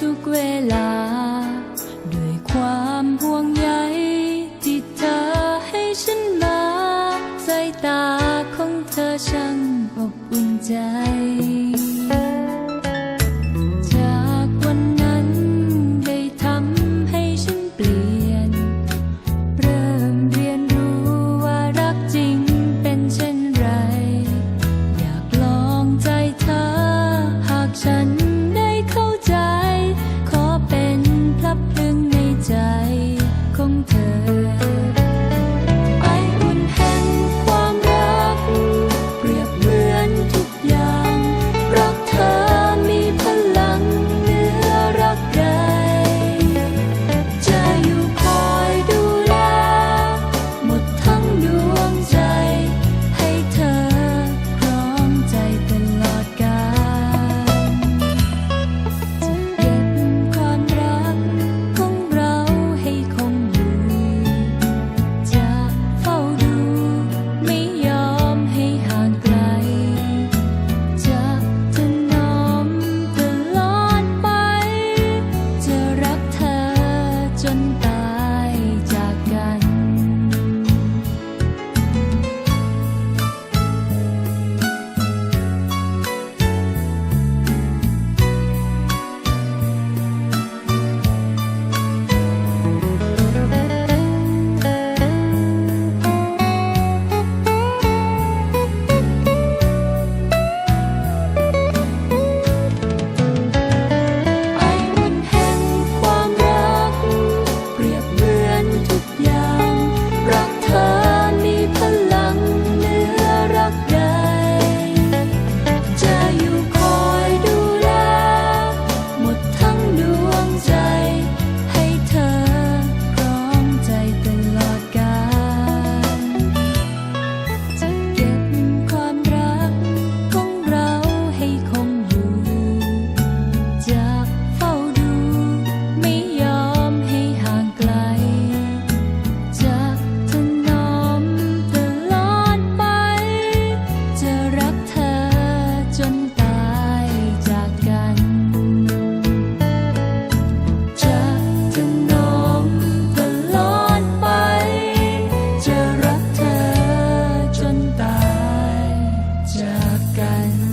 ทุกเวลา ด้วยความห่วงใยที่เธอให้ฉันมาสายตาของเธอช่างอบอุ่นใจ กัน